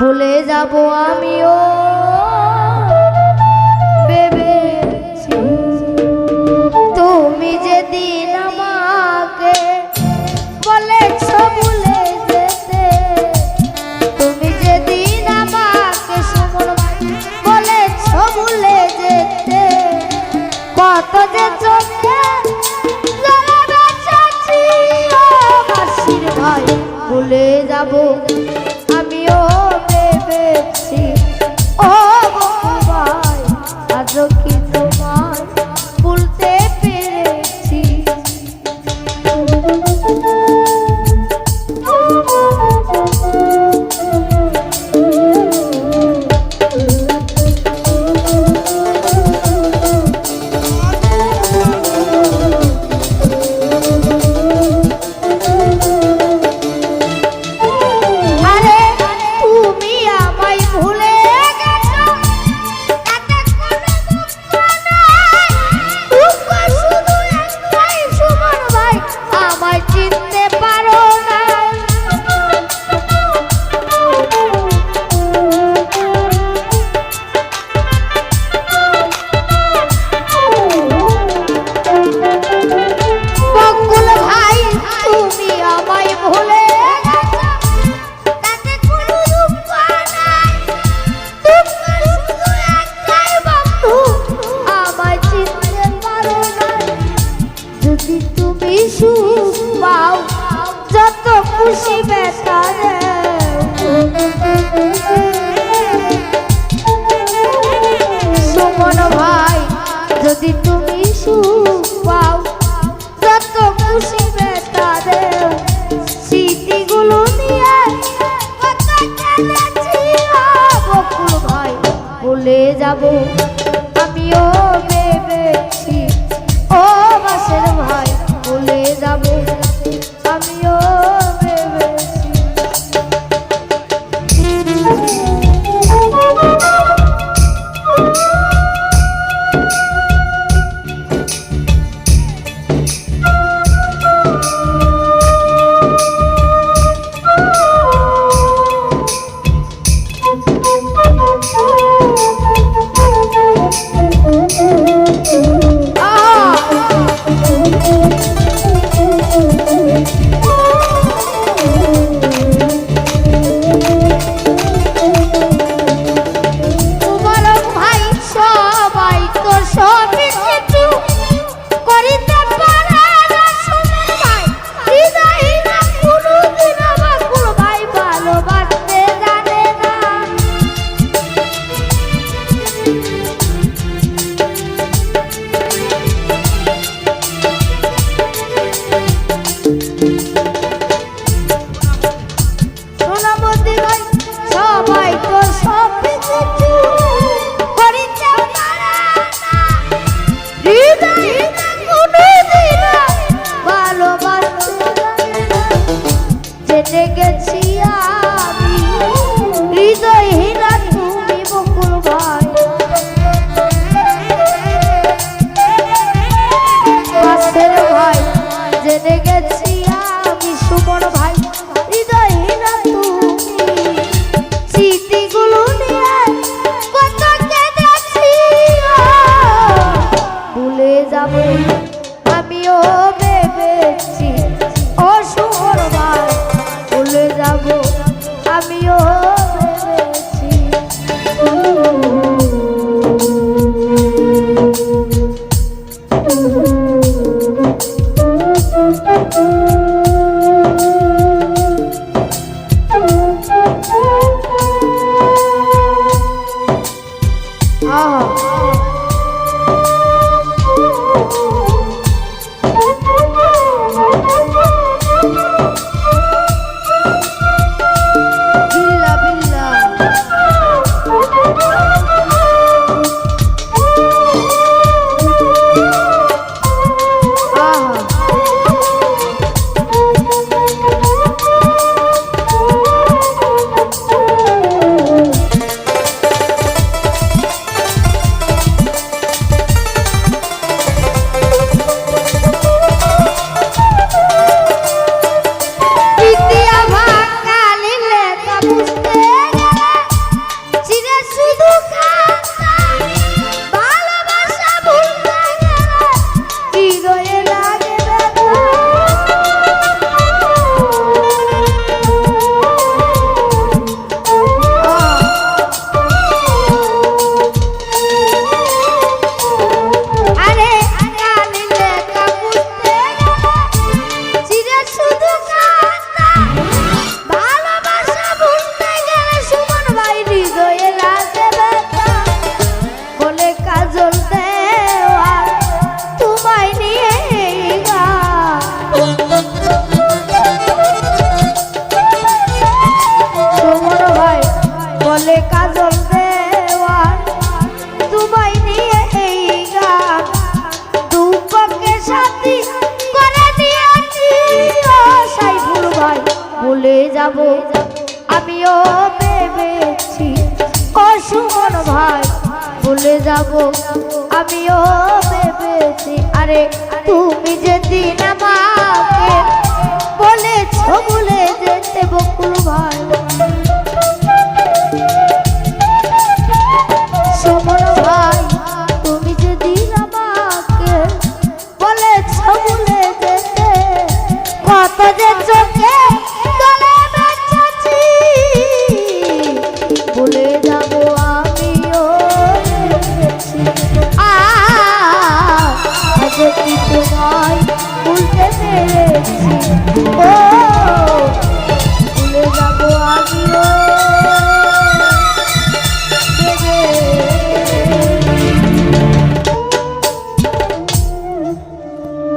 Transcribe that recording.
ভুলে যাব আমিও। তুমি সুখ পাও, যত খুশি ব্যথা সুমন ভাই, যদি তুমি সুখ পাও, যত খুশি ব্যথা দেও স্মৃতিগুলো নিয়ে বকুল ভাই ভুলে যাব কিসের ভয় জেনে গেছি আমি সুমন ভাই হৃদয়হীন 啊 যাব। আমিও ভেবেছি আরে তুমি যেদিন আমাকে বলেছ ভুলে যেতে বকুল ভাই।